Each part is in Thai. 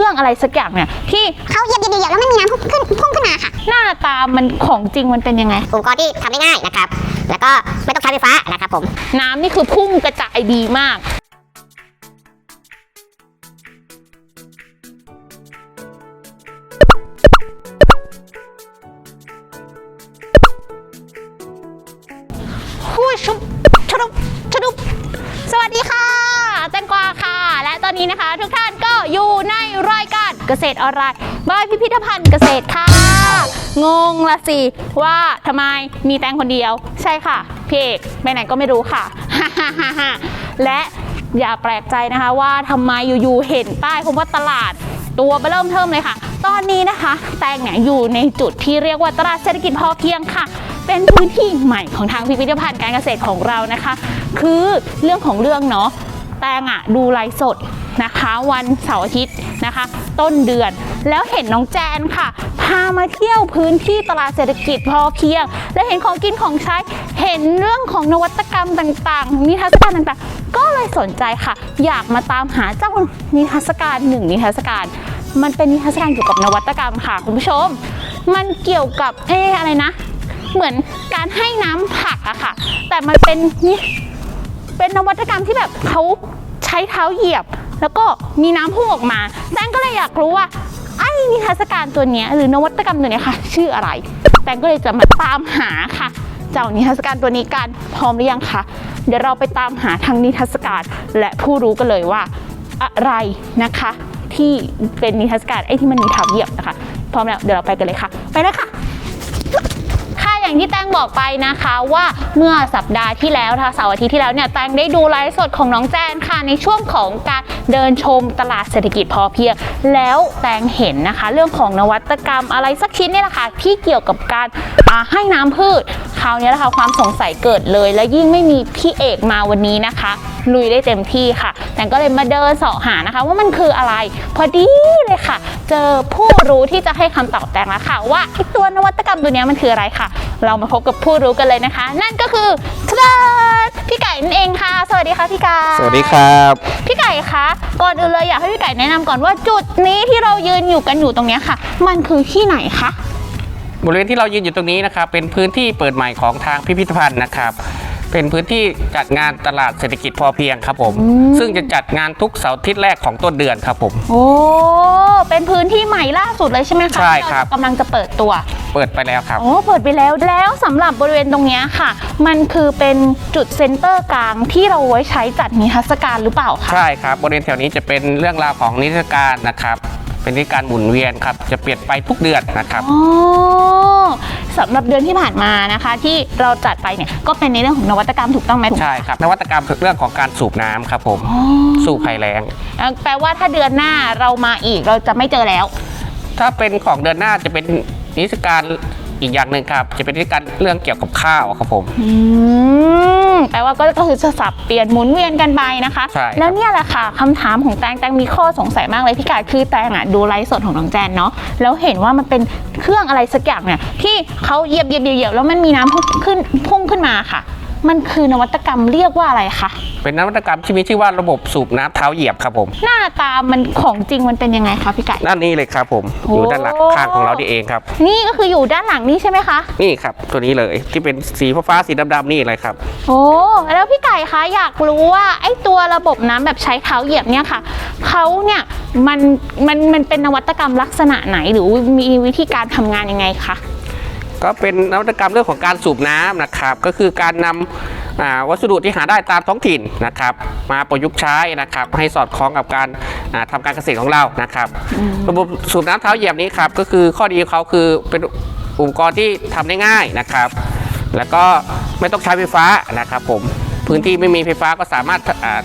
รื่องอะไรสักอย่างเนี่ยที่เขาเหยียบเหยียบเหยียบแล้วมันมีน้ำพุ่งขึ้นพุ่งขึ้นมาค่ะ หน้าตามันของจริงมันเป็นยังไง อุปกรณ์ที่ทำได้ง่ายนะครับ แล้วก็ไม่ต้องใช้ไฟฟ้านะครับผม น้ำนี่คือพุ่งกระจายดีมาก ผู้ชุบชดุบชดุบสวัสดีค่ะ แตงกวาค่ะ และตอนนี้นะคะ เกษตรออนไลน์บายพิพิธภัณฑ์เกษตรค่ะ งงละสิว่าทำไมมีแตงคนเดียว ใช่ค่ะพี่เอกไปไหนก็ไม่รู้ค่ะ และอย่าแปลกใจนะคะว่าทำไมอยู่ๆเห็นป้ายคำว่าตลาดตัวเริ่มเทิมเลยค่ะ ตอนนี้นะคะ แตงเนี่ยอยู่ในจุดที่เรียกว่าตลาดเศรษฐกิจพอเพียงค่ะ เป็นพื้นที่ใหม่ของทางพิพิธภัณฑ์การเกษตรของเรานะคะ คือเรื่องของเรื่องเนาะ แตงอะดูไลฟ์สดนะคะ วันเสาร์อาทิตย์นะคะ ต้นเดือนแล้วเห็นน้องแจนค่ะ พามาเที่ยวพื้นที่ตลาดเศรษฐกิจพอเพียง และเห็นของกินของใช้เห็นเรื่องของนวัตกรรมต่างๆ นิทรรศการต่างๆ ก็เลยสนใจค่ะ อยากมาตามหาเจ้านิทรรศการหนึ่งนิทรรศการ มันเป็นนิทรรศการเกี่ยวกับนวัตกรรมค่ะคุณผู้ชม มันเกี่ยวกับเอ๊อะไรนะ เหมือนการให้น้ำผักอะค่ะ แต่มันเป็นนี่ เป็นนวัตกรรมที่แบบเขาใช้เท้าเหยียบ แล้วก็มีน้ำพุ่งออกมาแตงก็เลยอยากรู้ว่าไอ้นิทรรศการตัวนี้หรือนวัตกรรมตัวนี้ค่ะ ชื่ออะไร แตงก็เลยจะมาตามหาค่ะ เจ้านิทรรศการตัวนี้กันพร้อมหรือยังคะเดี๋ยวเราไปตามหาทางนิทรรศการและผู้รู้กันเลยว่าอะไรนะคะ ที่เป็นนิทรรศการไอ้ที่มันมีเท้าเหยียบนะคะ พร้อมแล้วเดี๋ยวเราไปกันเลยค่ะ ไปเลยค่ะ อย่างที่แตงบอกไปนะคะว่าเมื่อสัปดาห์ที่แล้วทาเสาร์อาทิตย์ที่แล้วเนี่ยแตงได้ดูไลฟ์สดของน้องแจนค่ะในช่วงของการ เดินชมตลาดเศรษฐกิจพอเพียง แล้วแตงเห็นนะคะ เรื่องของนวัตกรรมอะไรสักชิ้นเนี่ยแหละค่ะที่เกี่ยวกับการอ่าให้น้ำพืชคราวนี้แหละค่ะความสงสัยเกิดเลย และยิ่งไม่มีพี่เอกมาวันนี้นะคะ ลุยได้เต็มที่ค่ะ แตงก็เลยมาเดินเสาะหานะคะ ว่ามันคืออะไร พอดีเลยค่ะ เจอผู้รู้ที่จะให้คำตอบแตงแล้วค่ะ ว่าไอ้ตัวนวัตกรรมตัวเนี้ยมันคืออะไรค่ะ เรามาพบกับผู้รู้กันเลยนะคะ นั่นก็คือทะดาพี่ไก่นั่นเองค่ะ สวัสดีค่ะพี่ไก่สวัสดีครับ พี่ไก่คะก่อนอื่นเลยอยากให้พี่ไก่แนะนำก่อนว่าจุดนี้ที่เรายืนอยู่กันอยู่ตรงเนี้ยค่ะ มันคือที่ไหนคะบริเวณที่เรายืนอยู่ตรงนี้นะครับเป็นพื้นที่เปิดใหม่ของทางพิพิธภัณฑ์นะครับ เป็นพื้นที่จัดงานตลาดเศรษฐกิจพอเพียงครับผม ซึ่งจะจัดงานทุกเสาร์อาทิตย์แรกของต้นเดือนครับผม โอ้เป็นพื้นที่ใหม่ล่าสุดเลยใช่ไหมคะใช่ครับที่เากำลังจะเปิดตัว เปิดไปแล้วครับโอ้เปิดไปแล้วแล้วสำหรับบริเวณตรงเนี้ยค่ะ มันคือเป็นจุดเซ็นเตอร์กลางที่เราไว้ใช้จัดนิทรรศการหรือเปล่าคะใช่ครับ บริเวณแถวนี้จะเป็นเรื่องราวของนิทรรศการนะครับ เป็นนิทรรศการหมุนเวียนครับ จะเปลี่ยนไปทุกเดือนนะครับอ๋อสำหรับเดือนที่ผ่านมานะคะ ที่เราจัดไปเนี่ยก็เป็นในเรื่องของนวัตกรรมถูกต้องไหมใช่ครับ นวัตกรรมคือเรื่องของการสูบน้ำครับผมอ๋อสูบภัยแรงเอ่อแปลว่าถ้าเดือนหน้าเรามาอีกเราจะไม่เจอแล้ว ถ้าเป็นของเดือนหน้าจะเป็น นิทรรศการอีกอย่างหนึ่งครับ จะเป็นนิทรรศการเรื่องเกี่ยวกับข้าวครับผม อืมแปลว่าก็ก็คือจะสับเปลี่ยนหมุนเวียนกันไปนะคะ ใช่ครับ แล้วเนี่ยแหละค่ะคำถามของแตงแตงมีข้อสงสัยมากเลยพี่กายคือแตงอะดูไลฟ์สดของน้องแจนเนาะแล้วเห็นว่ามันเป็นเครื่องอะไรสักอย่างเนี่ยที่เขาเหยียบเหยียบเหยียบเหยียบแล้วมันมีน้ำพุ่งขึ้นพุ่งขึ้นมาค่ะ มันคือนวัตกรรมเรียกว่าอะไรคะ เป็นนวัตกรรมที่มีชื่อว่าระบบสูบน้ำเท้าเหยียบครับผม หน้าตามันของจริงมันเป็นยังไงคะพี่ไก่ ด้านนี้เลยครับผม โอ้ อยู่ด้านหลังข้างของเรานี่เองครับ นี่ก็คืออยู่ด้านหลังนี่ใช่ไหมคะ นี่ครับ ตัวนี้เลยที่เป็นสีฟ้าๆสีดำๆนี่เลยครับ โอ้แล้วพี่ไก่คะอยากรู้ว่าไอ้ตัวระบบน้ำแบบใช้เท้าเหยียบเนี่ยค่ะเขาเนี่ยมันมันมันเป็นนวัตกรรมลักษณะไหนหรือมีวิธีการทำงานยังไงคะ ก็เป็นนวัตกรรมเรื่องของการสูบน้ำนะครับ ก็คือการนำอ่าวัสดุที่หาได้ตามท้องถิ่นนะครับ มาประยุกต์ใช้นะครับ ให้สอดคล้องกับการอ่าทำาการเกษตรของเรานะครับ ระบบสูบน้ำเท้าเหยียบนี้ครับก็คือข้อดีของเขาคือเป็นอุปกรณ์ที่ทำได้ง่ายนะครับ แล้วก็ไม่ต้องใช้ไฟฟ้านะครับผมพื้นที่ไม่มีไฟฟ้าก็สามารถอ่าอ่า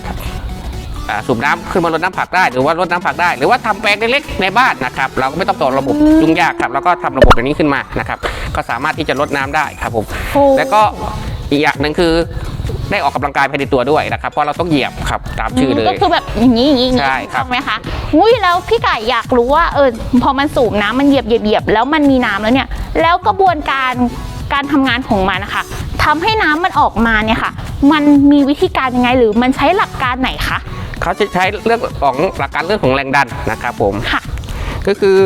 สูบน้ำขึ้นมารดน้ำผักได้ หรือว่ารดน้ำผักได้ หรือว่าทำแปลงเล็กๆในบ้านนะครับเราก็ไม่ต้องต่อระบบยุ่งยากครับแล้วก็ทำระบบแบบนี้ขึ้นมานะครับก็สามารถที่จะลดน้ำได้ครับผมโอ้แล้วก็อีกอย่างหนึ่งคือได้ออกกำลังกายภายในตัวด้วยนะครับ เพราะเราต้องเหยียบครับตามชื่อเลก็ยคือแบบอย่างนี้อย่างนี้อย่างนี้ใช่ครับถูกต้องไหมคะอุ้ยแล้วพี่ไก่อยากรู้ว่าเออพอมันสูบน้ำมันเหยียบเหยียบเหยียบแล้วมันมีน้ำแล้วเนี่ย แล้วกระบวนการการทำงานของมันนะคะทำให้น้ำมันออกมาเนี่ยค่ะ มันมีวิธีการยังไงหรือมันใช้หลักการไหนคะ เขาจะใช้เรื่องของหลักการเรื่องของแรงดันนะครับผมค่ะก็คือ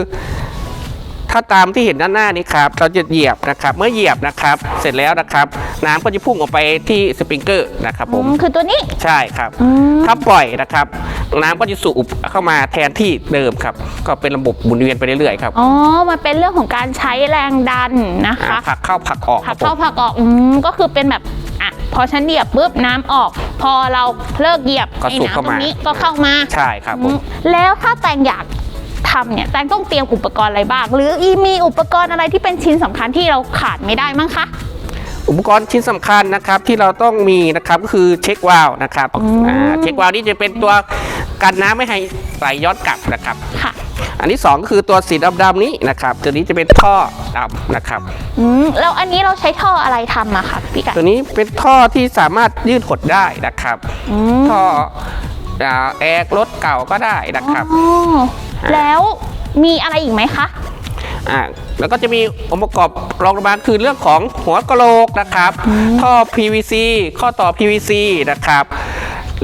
ถ้าตามที่เห็นด้านหน้านี้ครับ เราจะเหยียบนะครับ เมื่อเหยียบนะครับ เสร็จแล้วนะครับ น้ำก็จะพุ่งออกไปที่สปริงเกอร์นะครับผมอืมคือตัวนี้ใช่ครับอืมถ้าปล่อยนะครับ น้ำก็จะสูบเข้ามาแทนที่เดิมครับ ก็เป็นระบบหมุนเวียนไปเรื่อยๆครับอ๋อมันเป็นเรื่องของการใช้แรงดันนะคะอ่าผลักเข้าผลักออกคผัรักบผเข้ามผักออกอืมก็คือเป็นแบบอะพอฉันเหยียบปุ๊บน้ำออก พอเราเลิกเหยียบก็ไอ้สูบน้ำเข้าตรมางนี้ก็เข้ามาใช่ครับผอืมมแล้วถ้าแตงอยาก ทำเนี่ยแตงต้องเตรียมอุปกรณ์อะไรบ้าง หรืออีมีอุปกรณ์อะไรที่เป็นชิ้นสำคัญที่เราขาดไม่ได้มั้งคะอุปกรณ์ชิ้นสำคัญนะครับที่เราต้องมีนะครับก็คือเช็ควาล์วนะครับอืมอ่าเช็ควาล์วนี่จะเป็นตัวกันน้ำไม่ให้ไหลย้อนกลับนะครับค่ะอันที่สองก็คือตัวสีดำๆนี้นะครับ ตัวนี้จะเป็นท่อดำนะครับอืมแล้วอันนี้เราใช้ท่ออะไรทำอะคะพี่ไก่ตัวนี้เป็นท่อที่สามารถยืดหดได้นะครับอืมท่ออ่าแอร์รถเก่าก็ได้นะครับอ๋อ แล้วมีอะไรอีกไหมคะอ่าแล้วก็จะมีองค์ประกอบรองลงมาคือเรื่องของหัวกะโหลกนะครับท่อ PVC ข้อต่อ PVC นะครับ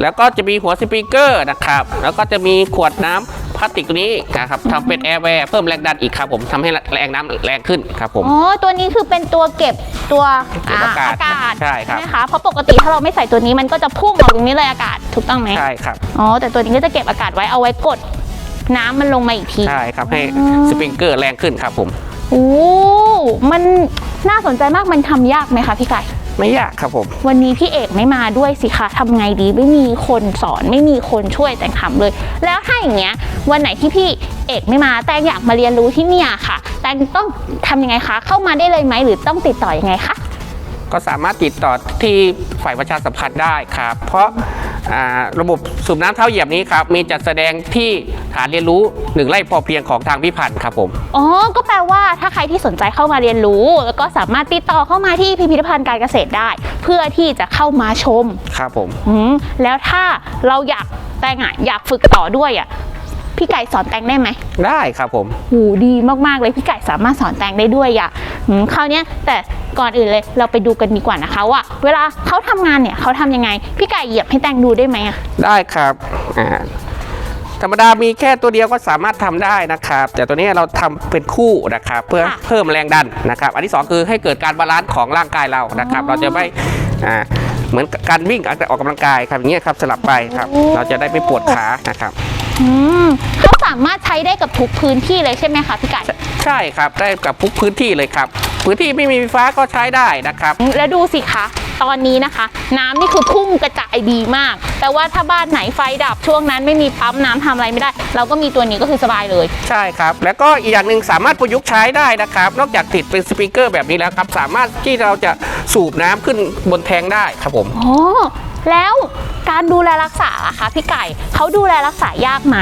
แล้วก็จะมีหัวสปริงเกอร์นะครับ แล้วก็จะมีขวดน้ำพลาสติกตัวนี้นะครับทำเป็นแอร์แวร์เพิ่มแรงดันอีกครับผมทำให้แรงน้ำแรงขึ้นครับผมอ๋อตัวนี้คือเป็นตัวเก็บตัวเก็บอากาศอากาศใช่ครับไหมคะเพราะปกติถ้าเราไม่ใส่ตัวนี้มันก็จะพุ่งออกตรงนี้เลยอากาศถูกต้องไหมใช่ครับอ๋อแต่ตัวนี้ก็จะเก็บอากาศไว้เอาไว้กด น้ำมันลงมาอีกที ใช่ครับให้อ๋อสปริงเกอร์แรงขึ้นครับผม โอ้ มันน่าสนใจมากมันทำยากไหมคะพี่ไก่ ไม่ยากครับผม วันนี้พี่เอกไม่มาด้วยสิคะทำไงดีไม่มีคนสอนไม่มีคนช่วยแต่งทำเลย แล้วถ้าอย่างเงี้ย วันไหนที่พี่เอกไม่มาแตงอยากมาเรียนรู้ที่เนี่ยค่ะ แตงต้องทำยังไงคะ เข้ามาได้เลยไหมหรือต้องติดต่อยังไงคะ ก็สามารถติดต่อที่ฝ่ายประชาสัมพันธ์ได้ครับ เพราะอ่า ระบบสูบน้ำเท้าเหยียบนี้ครับมีจัดแสดงที่ฐานเรียนรู้หนึ่งไร่พอเพียงของทางพิพันธ์ครับผมอ๋อก็แปลว่าถ้าใครที่สนใจเข้ามาเรียนรู้ แล้วก็สามารถติดต่อเข้ามาที่พิพิธภัณฑ์การเกษตรได้ เพื่อที่จะเข้ามาชมครับผมอืมแล้วถ้าเราอยากแตงอะอยากฝึกต่อด้วยอะพี่ไก่สอนแตงได้ไหม ได้ครับผม หูดีมาก ๆ เลยพี่ไก่สามารถสอนแตงได้ด้วยอะอืมคราวเนี้ยแต่ ก่อนอื่นเลย เราไปดูกันดีกว่านะคะว่า เวลาเขาทำงานเนี่ยเขาทำยังไง พี่ไก่เหยียบให้แตงดูได้ไหมอะได้ครับอ่าธรรมดามีแค่ตัวเดียวก็สามารถทำได้นะครับ แต่ตัวนี้เราทำเป็นคู่นะครับ เพื่อเพิ่มแรงดันนะครับ อันที่สองคือให้เกิดการบาลานซ์ของร่างกายเรานะครับ เราจะไม่อ่าเหมือนการวิ่งออกกำลังกายครับอย่างเงี้ยครับสลับไปครับ เราจะได้ไม่ปวดขานะครับอืมเขาสามารถใช้ได้กับทุกพื้นที่เลยใช่ไหมคะพี่ไก่ใช่ครับได้กับทุกพื้นที่เลยครับ พื้นที่ไม่มีไฟฟ้าก็ใช้ได้นะครับ แล้วดูสิคะตอนนี้นะคะ น้ำนี่คือพุ่งกระจายดีมาก แต่ว่าถ้าบ้านไหนไฟดับช่วงนั้นไม่มีปั๊มน้ำทำอะไรไม่ได้ เราก็มีตัวนี้ก็คือสบายเลย ใช่ครับ แล้วก็อีกอย่างหนึ่งสามารถประยุกต์ใช้ได้นะครับ นอกจากติดเป็นสปริงเกอร์แบบนี้แล้วครับ สามารถที่เราจะสูบน้ำขึ้นบนแทงได้ครับผมอ๋อแล้วการดูแลรักษาล่ะคะพี่ไก่เขาดูแลรักษายากไหม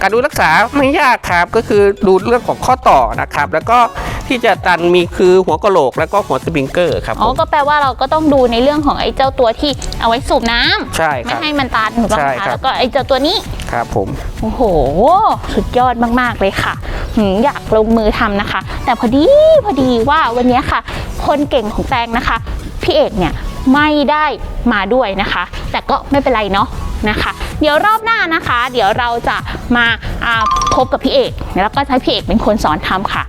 การดูรักษาไม่ยากครับก็คือดูเรื่องของข้อต่อนะครับ แล้วก็ ที่จะตันมีคือหัวกะโหลกแล้วก็หัวสปริงเกอร์ครับอ๋ผอมก็แปลว่าเราก็ต้องดูในเรื่องของไอ้เจ้าตัวที่เอาไว้สูบน้ำใช่คไม่รับ ให้มันตันถูกต้องใช่ไหมครัคะบ แล้วก็ไอ้เจ้าตัวนี้ ครับผม โอ้โห สุดยอดมาก ๆ เลยค่ะหืมอยากลงมือทำนะคะ แต่พอดีพอดีว่าวันนี้ค่ะ คนเก่งของแตงนะคะ พี่เอกเนี่ยไม่ได้มาด้วยนะคะ แต่ก็ไม่เป็นไรเนาะนะคะ เดี๋ยวรอบหน้านะคะ เดี๋ยวเราจะมาอ่าพบกับพี่เอก แล้วก็จะให้พี่เอกเป็นคนสอนทำค่ะ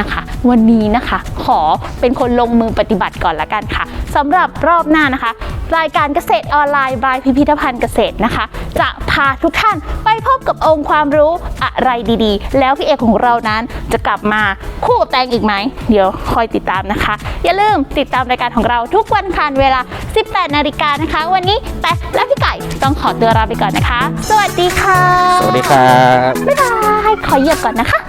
นะคะ วันนี้นะคะ ขอเป็นคนลงมือปฏิบัติก่อนละกันค่ะสำหรับรอบหน้านะคะ รายการเกษตรออนไลน์บายพิพิธภัณฑ์เกษตรนะคะ จะพาทุกท่านไปพบกับองค์ความรู้อะไรดีๆ แล้วพี่เอกของเรานั้นจะกลับมาคู่กับแตงอีกไหม เดี๋ยวคอยติดตามนะคะ อย่าลืมติดตามรายการของเราทุกวันคันเวลา 18 นาฬิกานะคะ วันนี้แต่และพี่ไก่ต้องขอตัวลาไปก่อนนะคะ สวัสดีค่ะ สวัสดีครับบ๊ายบายขอเหยียบก่อนนะคะ